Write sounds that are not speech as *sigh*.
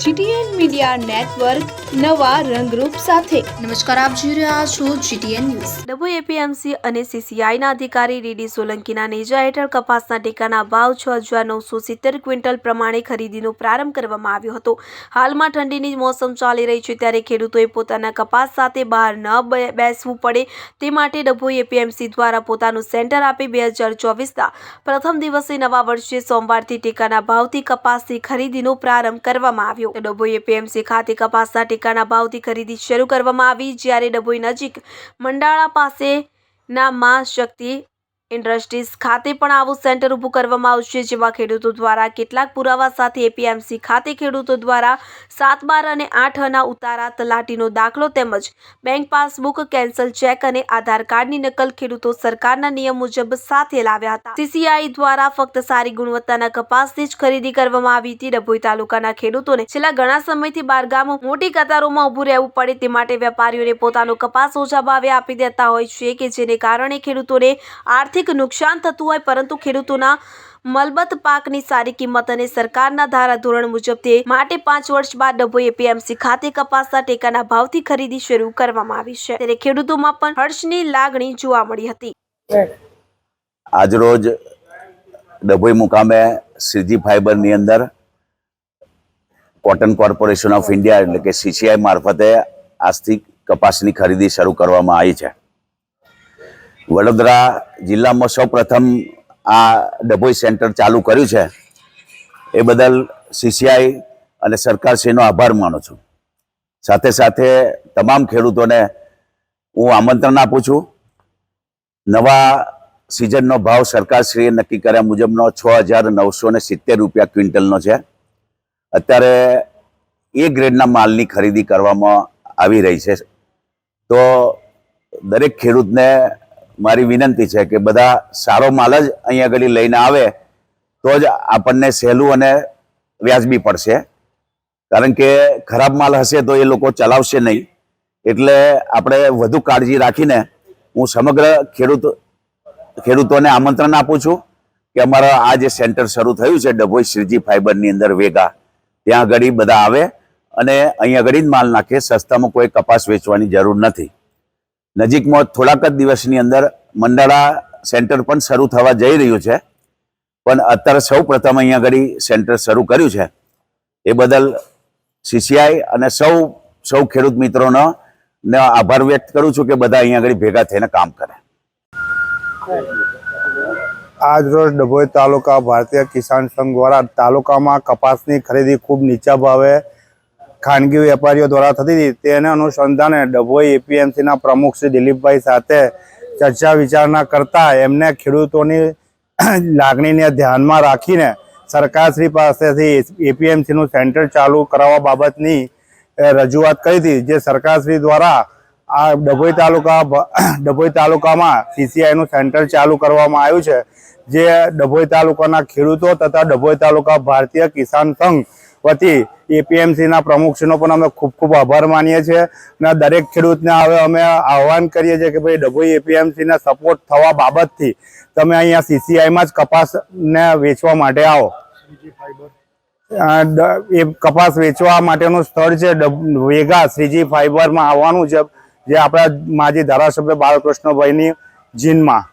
GTN media network નવા રંગરૂપ સાથે. નમસ્કાર આપ જોઈ રહ્યા છો જીટીએન ન્યૂઝ. ડભોઈ એપીએમસી અને સીસીઆઈના અધિકારી ડીડી સોલંકીના નેજા હેઠળ કપાસના ટેકાના ભાવ છ હજાર નવસો સિત્તેર ક્વિન્ટલ પ્રમાણે ખરીદીનો પ્રારંભ કરવામાં આવ્યો હતો. હાલમાં ઠંડીની મોસમ ચાલી રહી છે ત્યારે ખેડૂતોએ પોતાના કપાસ સાથે બહાર ન બે- બેસવું પડે તે માટે ડભોઈ એપીએમસી દ્વારા પોતાનું સેન્ટર આપી બે હજાર ચોવીસના પ્રથમ દિવસે નવા વર્ષે સોમવારથી ટેકાના ભાવથી કપાસની ખરીદીનો પ્રારંભ કરવામાં આવ્યો. તો ડભોઈ એપીએમસી ખાતે કપાસના ટેકાના ભાવથી ખરીદી શરૂ કરવામાં આવી. જ્યારે ડભોઈ નજીક મંડાળા પાસે ના માં શક્તિ ઇન્ડસ્ટ્રીઝ ખાતે પણ આવું સેન્ટર ઊભું કરવામાં આવશે, જેમાં ખેડૂતો દ્વારા કેટલાક પુરાવા સાથે એપીએમસી ખાતે ખેડૂતો દ્વારા સાત, બાર અને આઠ અના ઉતારા તલાટીનો દાખલો તેમજ બેંક પાસબુક, કેન્સલ ચેક અને આધાર કાર્ડની નકલ ખેડૂતો સરકારના નિયમ મુજબ સાથે લાવ્યા હતા. સીસીઆઈ દ્વારા ફક્ત સારી ગુણવત્તાના કપાસની જ ખરીદી કરવામાં આવી હતી. ડભોઈ તાલુકાના ખેડૂતોને છેલ્લા ઘણા સમયથી બારગામ મોટી કતારોમાં ઊભું રહેવું પડે તે માટે વેપારીઓને પોતાનો કપાસ ઓછા ભાવે આપી દેતા હોય છે કે જેને કારણે ખેડૂતોને આર્થિક નુકસાન થતું હોય, પરંતુ ખેડૂતોના મલબત પાકની સારી કિંમત અને સરકારના ધારાધોરણ મુજબ તે માટે પાંચ વર્ષ બાદ ડભોઈ એપીએમસી ખાતે કપાસના ટેકાના ભાવથી ખરીદી શરૂ કરવામાં આવી છે. ત્યારે ખેડૂતોમાં પણ હર્ષની લાગણી જોવા મળી હતી. આજરોજ ડભોઈ મુકામે સીજી ફાઈબરની અંદર કોટન કોર્પોરેશન ઓફ ઇન્ડિયા એટલે કે સીસીઆઈ મારફતે આજથી કપાસની ખરીદી શરૂ કરવામાં આવી છે. વડોદરા જિલ્લામાં સૌપ્રથમ આ ડભોઈ સેન્ટર ચાલુ કર્યું છે. એ બદલ સીસીઆઈ અને સરકારશ્રીનો આભાર માનું છું. સાથે સાથે તમામ ખેડૂતોને હું આમંત્રણ આપું છું. નવા સિઝનનો ભાવ સરકારશ્રીએ નક્કી કર્યા મુજબનો છ હજાર નવસો ને સિત્તેર રૂપિયા ક્વિન્ટલનો છે. અત્યારે એ ગ્રેડના માલની ખરીદી કરવામાં આવી રહી છે. તો દરેક ખેડૂતને મારી વિનંતી છે કે બધા સારો માલ જ અહીંયા આગળ લઈને આવે, તો જ આપણને સહેલું અને વ્યાજબી પડશે. કારણ કે ખરાબ માલ હશે તો એ લોકો ચલાવશે નહીં. એટલે આપણે વધુ કાળજી રાખીને હું સમગ્ર ખેડૂત, ખેડૂતોને આમંત્રણ આપું છું કે અમારા આ જે સેન્ટર શરૂ થયું છે ડભોઈ શ્રીજી ફાઈબરની અંદર વેગા, ત્યાં આગળ બધા આવે અને અહીંયા આગળ જ માલ નાખે, સસ્તામાં કોઈ કપાસ વેચવાની જરૂર નથી. નજીકમાં થોડાક જ દિવસની અંદર મંડાળા સેન્ટર પણ શરૂ થવા જઈ રહ્યું છે. પણ અત્યારે સૌ પ્રથમ અહીંયા આગળ સેન્ટર શરૂ કર્યું છે. એ બદલ સીસીઆઈ અને સૌ સૌ ખેડૂત મિત્રોનો ને આભાર વ્યક્ત કરું છું કે બધા અહીંયા આગળ ભેગા થઈને કામ કરે. આજ રોજ ડભોઈ તાલુકા ભારતીય કિસાન સંઘ દ્વારા તાલુકામાં કપાસની ખરીદી ખૂબ નીચા ભાવે ખાનગી વેપારીઓ દ્વારા થતી હતી. તેને અનુસંધાને ડભોઈ એપીએમસીના પ્રમુખ શ્રી દિલીપભાઈ સાથે ચર્ચા વિચારણા કરતા એમને ખેડૂતોની *clears throat* લાગણીને ધ્યાનમાં રાખીને સરકારશ્રી પાસેથી એપીએમસીનું સેન્ટર ચાલુ કરાવવા બાબતની રજૂઆત કરી હતી, જે સરકારશ્રી દ્વારા આ ડભોઈ તાલુકા *clears throat* ડભોઈ તાલુકામાં સીસીઆઈનું સેન્ટર ચાલુ કરવામાં આવ્યું છે, જે ડભોઈ તાલુકાના ખેડૂતો તથા ડભોઈ તાલુકા ભારતીય કિસાન સંઘ વતી એપીએમસીના પ્રમુખશ્રીનો પણ અમે ખૂબ ખૂબ આભાર માનીએ છીએ. અને દરેક ખેડૂતને હવે અમે આહવાન કરીએ છીએ કે ભાઈ ડભોઈ એપીએમસીને સપોર્ટ થવા બાબતથી તમે અહીંયા સીસીઆઈમાં જ કપાસને વેચવા માટે આવો. એ કપાસ વેચવા માટેનું સ્થળ છે વેગા શ્રીજી ફાઈબરમાં આવવાનું છે, જે આપણા માજી ધારાસભ્ય બાલકૃષ્ણભાઈની જીનમાં.